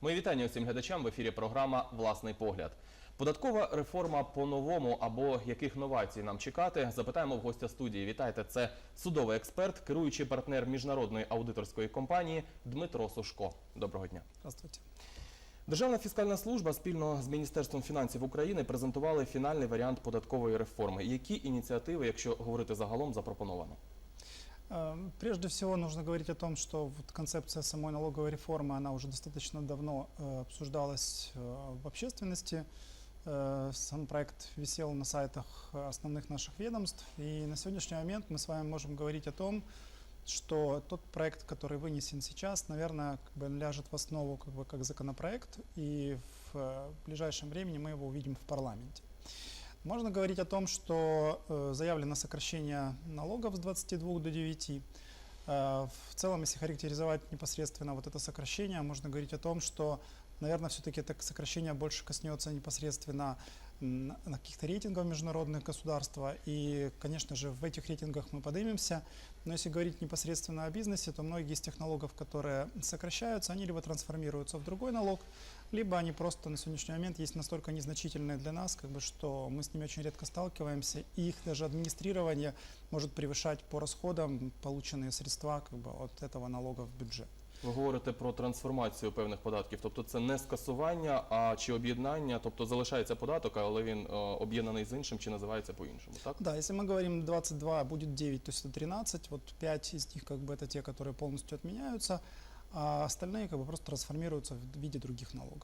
Мої вітання усім глядачам в ефірі програма Власний погляд. Податкова реформа по-новому або яких новацій нам чекати? Запитаємо в гостя студії. Вітайте, це судовий експерт, керуючий партнер міжнародної аудиторської компанії Дмитро Сушко. Доброго дня. Здравствуйте. Державна фіскальна служба спільно з Міністерством фінансів України презентували фінальний варіант податкової реформи. Які ініціативи, якщо говорити загалом, запропоновано? Э, Прежде всего нужно говорить о том, что вот концепция самой налоговой реформы, она уже достаточно давно э, обсуждалась э, в общественности. Э, Сам проект висел на сайтах основных наших ведомств. И на сегодняшний момент мы с вами можем говорить о том, что тот проект, который вынесен сейчас, наверное, как бы ляжет в основу как, бы, как законопроект, и в ближайшем времени мы его увидим в парламенте. Можно говорить о том, что э, заявлено сокращение налогов с 22 до 9. Э, в целом, если характеризовать непосредственно вот это сокращение, можно говорить о том, что, наверное, все-таки это сокращение больше коснется непосредственно каких-то рейтингов международных государства. И, конечно же, в этих рейтингах мы поднимемся. Но если говорить непосредственно о бизнесе, то многие из тех налогов, которые сокращаются, они либо трансформируются в другой налог, либо они просто на сегодняшний момент есть настолько незначительные для нас, как бы, что мы с ними очень редко сталкиваемся, и их даже администрирование может превышать по расходам полученные средства как бы, от этого налога в бюджет. Ви говорите про трансформацію певних податків, тобто це не скасування, а чи об'єднання, тобто залишається податок, але він е, об'єднаний з іншим чи називається по-іншому, так? Да, если мы говорим 22, будет 9, то есть это 13, вот 5 из них как бы это те, которые полностью отменяются, а остальные как бы просто трансформируются в виде других налогов.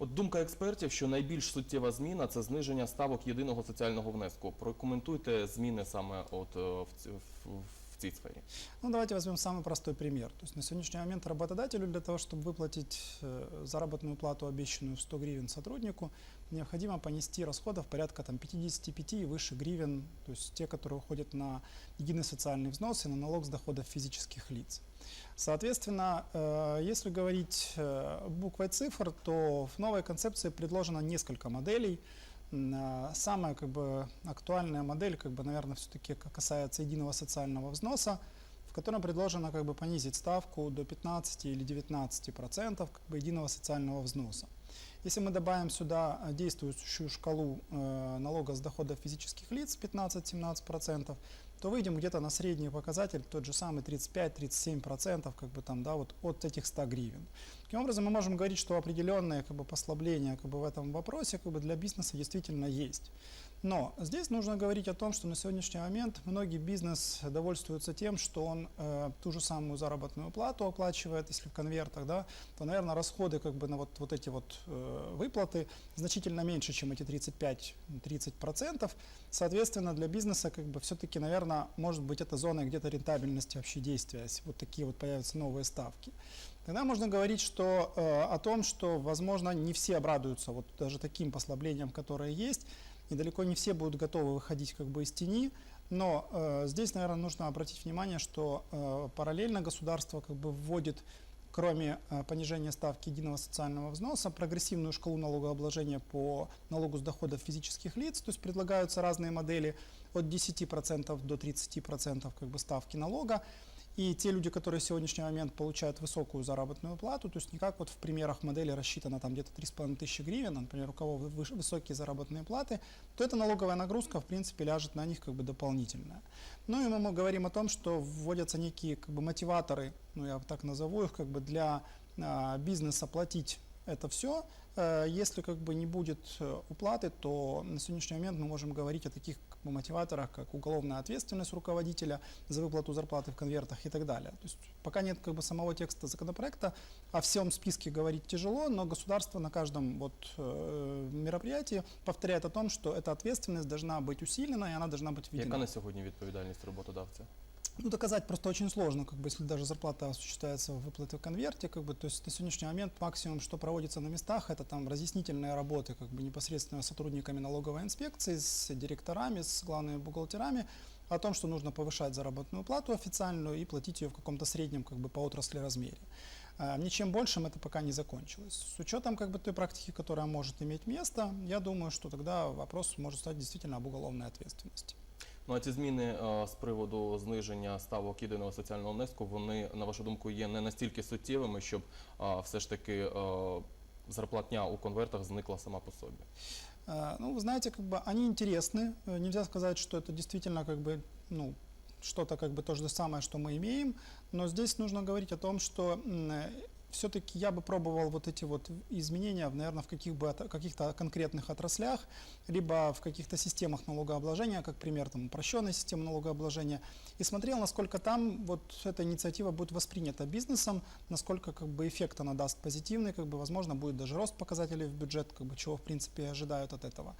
От думка експертів, що найбільш суттєва зміна це зниження ставок єдиного соціального внеску. Прокоментуйте зміни саме от е, в, ці- в, в цій сфері. Ну, давайте возьмем самый простой пример. То есть на сегодняшний момент работодателю для того, чтобы выплатить э, заработную плату, обещанную в 100 гривен сотруднику, необходимо понести расходов порядка там, 55 и выше гривен, то есть те, которые уходят на единый социальный взнос и на налог с доходов физических лиц. Соответственно, э, если говорить э, буквой цифр, то в новой концепции предложено несколько моделей. А, Самая как бы, актуальная модель, как бы, наверное, все-таки касается единого социального взноса, в котором предложено как бы, понизить ставку до 15 или 19 процентов как бы, единого социального взноса. Если мы добавим сюда э, действующую шкалу э, налога с доходов физических лиц 15-17%, то выйдем где-то на средний показатель, тот же самый 35-37% как бы там, да, вот от этих 100 гривен. Таким образом, мы можем говорить, что определенные как бы, послабления как бы, в этом вопросе как бы, для бизнеса действительно есть. Но здесь нужно говорить о том, что на сегодняшний момент многие бизнес довольствуются тем, что он э, ту же самую заработную плату оплачивает, если в конвертах, да, то, наверное, расходы как бы на вот, вот эти вот э, выплаты значительно меньше, чем эти 35-30%. Соответственно, для бизнеса как бы все-таки, наверное, может быть это зона где-то рентабельности вообще действия, если вот такие вот появятся новые ставки. Тогда можно говорить что, э, о том, что, возможно, не все обрадуются вот даже таким послаблениям, которые есть, и далеко не все будут готовы выходить как бы из тени, но э, здесь, наверное, нужно обратить внимание, что э, параллельно государство как бы вводит кроме э, понижения ставки единого социального взноса, прогрессивную шкалу налогообложения по налогу с доходов физических лиц, то есть предлагаются разные модели от 10% до 30% как бы ставки налога. И те люди, которые в сегодняшний момент получают высокую заработную плату, то есть не как вот в примерах модели рассчитано там где-то 3,5 тысячи гривен, а, например, у кого высокие заработные платы, то эта налоговая нагрузка, в принципе, ляжет на них как бы дополнительная. Ну и мы, мы говорим о том, что вводятся некие как бы мотиваторы, ну я так назову их, как бы для а, бизнеса платить это все. Если как бы не будет э, уплаты, то на сегодняшний момент мы можем говорить о таких как бы, мотиваторах, как уголовная ответственность руководителя за выплату зарплаты в конвертах и так далее. То есть пока нет как бы самого текста законопроекта, о всем списке говорить тяжело, но государство на каждом вот э, мероприятии повторяет о том, что эта ответственность должна быть усилена и она должна быть введена. Яка на сьогодні відповідальність роботодавця? Ну, доказать просто очень сложно, как бы, если даже зарплата осуществляется в выплаты в конверте, как бы, то есть на сегодняшний момент максимум, что проводится на местах, это там разъяснительные работы, как бы, непосредственно с сотрудниками налоговой инспекции, с директорами, с главными бухгалтерами, о том, что нужно повышать заработную плату официальную и платить ее в каком-то среднем, как бы, по отрасли размере. А, Ничем большим это пока не закончилось. С учетом как бы, той практики, которая может иметь место, я думаю, что тогда вопрос может стать действительно об уголовной ответственности. Ну а ці зміни е, з приводу зниження ставок єдиного соціального внеску, вони, на вашу думку, є не настільки суттєвими, щоб е, все ж таки е, зарплатня у конвертах зникла сама по собі. Э, Ну, вы знаете, как бы они интересны. Э, Нельзя сказать, что это действительно как бы, ну, что-то как бы то же самое, что мы имеем. Но здесь нужно говорить о том, что все-таки я бы пробовал вот эти вот изменения, наверное, в каких бы каких-то конкретных отраслях, либо в каких-то системах налогообложения, как пример там упрощенной системы налогообложения, и смотрел, насколько там вот эта инициатива будет воспринята бизнесом, насколько как бы эффект она даст позитивный, как бы возможно будет даже рост показателей в бюджет, как бы чего в принципе ожидают от этого.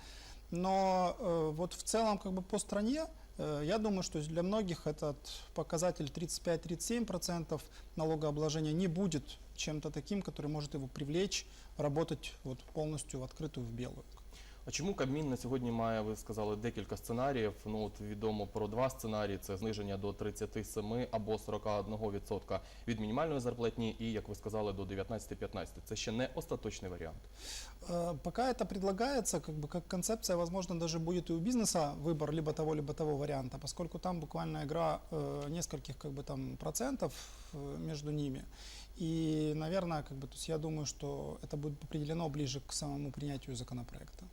Но э, вот в целом как бы по стране я думаю, что для многих этот показатель 35-37% налогообложения не будет чем-то таким, который может его привлечь работать вот полностью в открытую, в белую. А чому Кабмін на сьогодні має, ви сказали, декілька сценаріїв? Ну от відомо про два сценарії: це зниження до 37 або 41% від мінімальної зарплатні, і як ви сказали, до 19-15. Це ще не остаточний варіант. Э, Пока это предлагается, как бы как концепция, возможно, даже будет и у бизнеса выбор либо того, либо того варианта, поскольку там буквально игра э, нескольких как бы там процентов э, между ними. И, наверное, как бы, то есть я думаю, что это будет определено ближе к самому принятию законопроекта.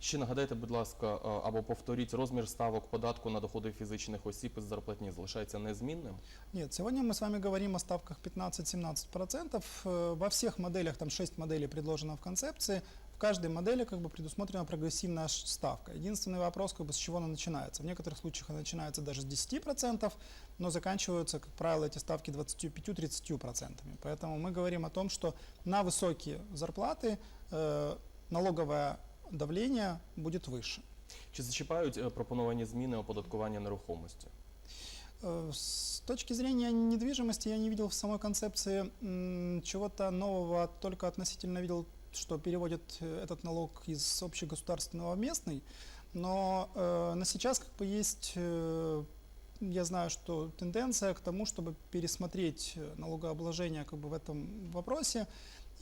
Ще нагадайте, будь ласка, е, або повторіть розмір ставок податку на доходи фізичних осіб із зарплатні залишається незмінним. Нет, сегодня мы с вами говорим о ставках 15-17%. Э, Во всех моделях, там 6 моделей предложено в концепции, в каждой модели как бы предусмотрена прогрессивная ш- ставка. Единственный вопрос, как бы, с чего она начинается. В некоторых случаях она начинается даже с 10%, но заканчиваются, как правило, эти ставки 25-30%. Поэтому мы говорим о том, что на высокие зарплаты э, налоговое давление будет выше. Чи зачіпають е, пропоновані зміни оподаткування нерухомості? Э, С точки зрения недвижимости я не видел в самой концепции м, чего-то нового, только относительно видел, что переводят э, этот налог из общегосударственного в местный. Но э, на сейчас как бы есть, э, я знаю, что тенденция к тому, чтобы пересмотреть э, налогообложение как бы в этом вопросе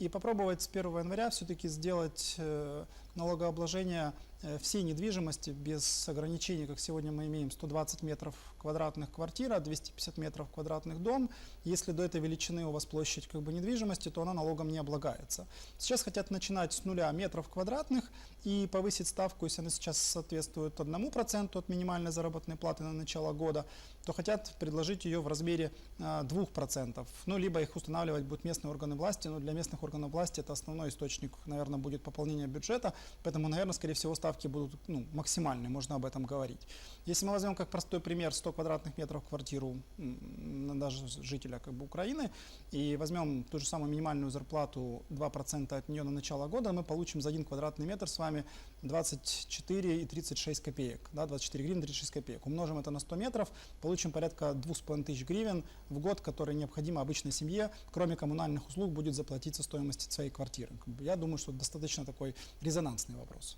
и попробовать с 1 января все-таки сделать э, налогообложение всей недвижимости без ограничений, как сегодня мы имеем 120 метров квадратных квартира, 250 метров квадратных дом. Если до этой величины у вас площадь как бы недвижимости, то она налогом не облагается. Сейчас хотят начинать с нуля метров квадратных и повысить ставку, если она сейчас соответствует 1% от минимальной заработной платы на начало года, то хотят предложить ее в размере а, 2%. Ну, либо их устанавливать будут местные органы власти, но для местных органов власти это основной источник, наверное, будет пополнения бюджета, поэтому, наверное, скорее всего, ставки будут ну, максимальные, можно об этом говорить. Если мы возьмем как простой пример 100 квадратных метров квартиру даже жителя как бы, Украины и возьмем ту же самую минимальную зарплату 2% от нее на начало года, мы получим за один квадратный метр с вами 24 и 36 копеек, да, 24 гривен 36 копеек. Умножим это на 100 метров, получим порядка 2,5 тысяч гривен в год, которые необходимо обычной семье, кроме коммунальных услуг, будет заплатить со стоимости своей квартиры. Я думаю, что достаточно такой резонансный вопрос.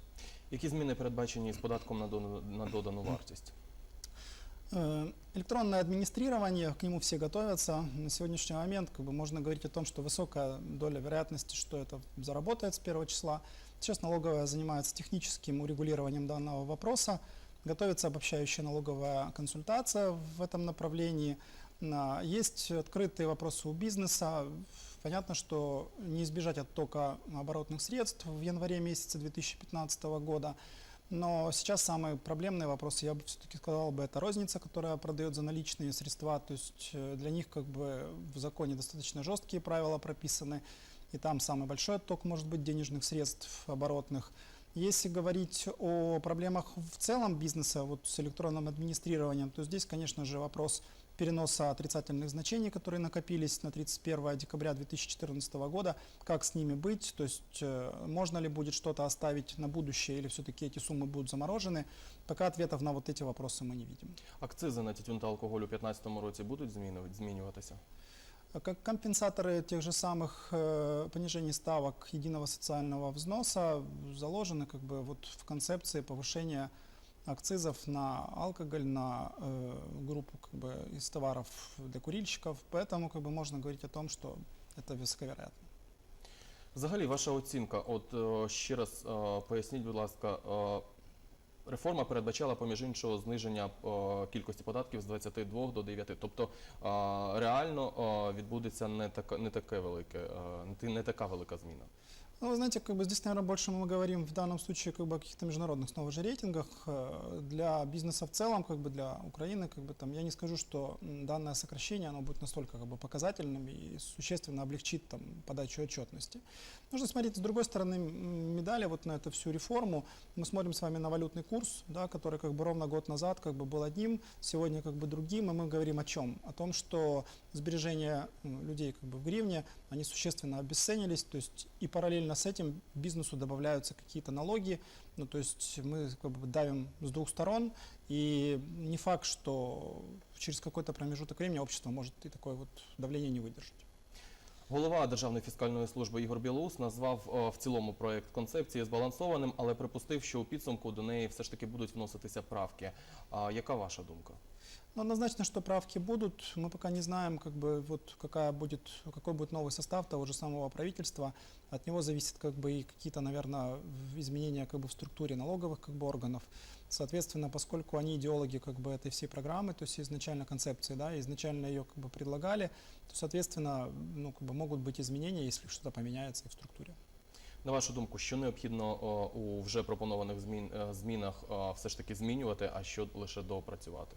Які зміни передбачені з податком на додану, на додану вартість? Э, Электронное администрирование, к нему все готовятся. На сегодняшний момент как бы, можно говорить о том, что высокая доля вероятности, что это заработает с первого числа. Сейчас налоговая занимается техническим урегулированием данного вопроса. Готовится обобщающая налоговая консультация в этом направлении. На- Есть открытые вопросы у бизнеса. Понятно, что не избежать оттока оборотных средств в январе месяце 2015 года. Но сейчас самый проблемный вопрос, я бы все-таки сказал бы, это розница, которая продает за наличные средства. То есть э, для них как бы в законе достаточно жесткие правила прописаны. И там самый большой отток может быть денежных средств оборотных. Если говорить о проблемах в целом бизнеса вот с электронным администрированием, то здесь, конечно же, вопрос переноса отрицательных значений, которые накопились на 31 декабря 2014 года, как с ними быть, то есть э, можно ли будет что-то оставить на будущее или все-таки эти суммы будут заморожены, пока ответов на вот эти вопросы мы не видим. Акцизи на тютюн та алкоголь у 2015 році будуть змінювати- змінюватися? А Как компенсаторы тех же самых э, понижений ставок единого социального взноса заложены как бы вот в концепции повышения акцизов на алкоголь, на э, группу как бы из товаров для курильщиков, поэтому как бы можно говорить о том, что это высоковероятно. Взагалі, ваша оцінка, от е, ще раз е, поясніть, будь ласка, е, реформа передбачала, поміж іншого, зниження е, кількості податків з 22 до 9. Тобто е, реально е, відбудеться не така не таке велике, е, не ти- не така велика зміна. Ну, вы знаете, как бы здесь, наверное, больше мы говорим в данном случае как бы о каких-то международных снова же рейтингах. Э, Для бизнеса в целом, как бы для Украины, как бы там, я не скажу, что данное сокращение, оно будет настолько как бы показательным и существенно облегчит там подачу отчетности. Нужно смотреть с другой стороны медали вот на эту всю реформу. Мы смотрим с вами на валютный курс, да, который как бы ровно год назад как бы был одним, сегодня как бы другим, и мы говорим о чем? О том, что сбережения людей как бы в гривне, они существенно обесценились, то есть и параллельно с этим бизнесу добавляются какие-то налоги, ну то есть мы как бы давим с двух сторон, и не факт, что через какой-то промежуток времени общество может и такое вот давление не выдержать. Голова Державної фіскальної служби Ігор Білоус назвав е, в цілому проект концепції збалансованим, але припустив, що у підсумку до неї все ж таки будуть вноситися правки. А яка ваша думка? Но однозначно, что правки будут. Мы пока не знаем, как бы, вот, какая будет, какой будет новый состав того же самого правительства. От него зависит как бы, и какие-то, наверное, изменения как бы, в структуре налоговых как бы, органов. Соответственно, поскольку они идеологи как бы, этой всей программы, то есть изначально концепции, да, изначально ее как бы, предлагали, то, соответственно, ну, как бы, могут быть изменения, если что-то поменяется и в структуре. На вашу думку, що необхідно е, у вже пропонованих змін, е, змінах е, все ж таки змінювати, а що лише доопрацювати?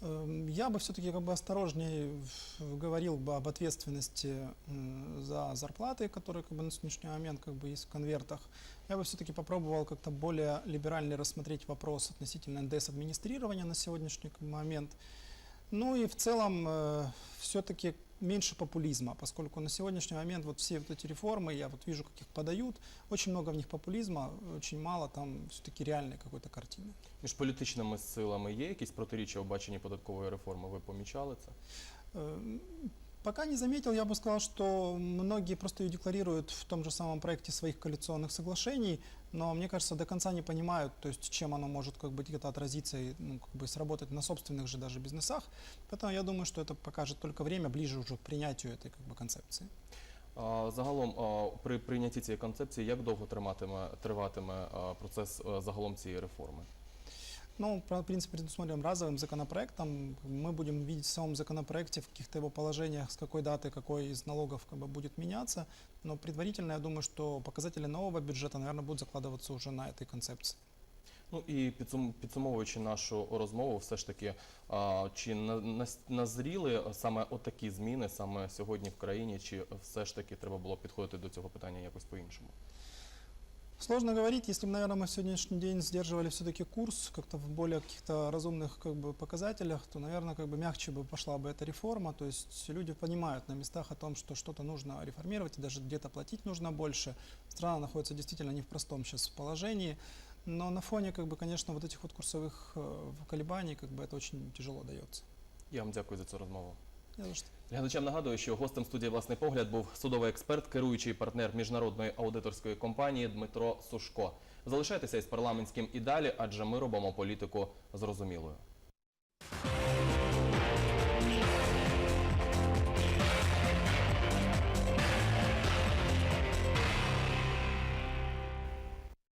Эм, Я бы все-таки как бы осторожнее говорил бы об ответственности за зарплаты, которые как бы на сегодняшний момент как бы есть в конвертах. Я бы все-таки попробовал как-то более либерально рассмотреть вопрос относительно НДС-администрирования на сегодняшний момент. Ну и в целом все-таки меньше популизма, поскольку на сегодняшний момент вот все вот эти реформы, я вот вижу, как их подают, очень много в них популизма, очень мало там все-таки реальной какой-то картины. Між політичними силами є якісь протиріччя у баченні податкової реформи? Ви помічали це? Э, Пока не заметил, я бы сказал, что многие просто ее декларируют в том же самом проекте своих коалиционных соглашений, но мне кажется, до конца не понимают, то есть чем оно может как бы где-то отразиться и ну, как бы сработать на собственных же даже бизнесах. Поэтому я думаю, что это покажет только время ближе уже к принятию этой как бы концепции. А, Загалом а, при прийнятті цієї концепції як довго триматиме триватиме а, процес а, загалом цієї реформи? Ну, про- в принципе, предусмотрим разовым законопроектом. Мы будем видеть в самом законопроекте, в каких-то его положениях, с какой даты какой из налогов как бы, будет меняться. Но предварительно, я думаю, что показатели нового бюджета, наверное, будут закладываться уже на этой концепции. Ну і підсум, підсумовуючи нашу розмову, все ж таки, а, чи на, нас- назріли саме отакі зміни саме сьогодні в країні, чи все ж таки треба було підходити до цього питання якось по-іншому? Сложно говорить, если бы, наверное, мы сегодняшний день сдерживали все-таки курс как-то в более каких-то разумных как бы, показателях, то, наверное, как бы мягче бы пошла бы эта реформа. То есть люди понимают на местах о том, что что-то нужно реформировать, и даже где-то платить нужно больше. Страна находится действительно не в простом сейчас положении. Но на фоне, как бы, конечно, вот этих вот курсовых э, колебаний, как бы это очень тяжело дается. Я вам дякую за цю розмову. Глядачам нагадую, що гостем студії власний погляд був судовий експерт, керуючий партнер міжнародної аудиторської компанії Дмитро Сушко. Залишайтеся із парламентським і далі, адже ми робимо політику зрозумілою.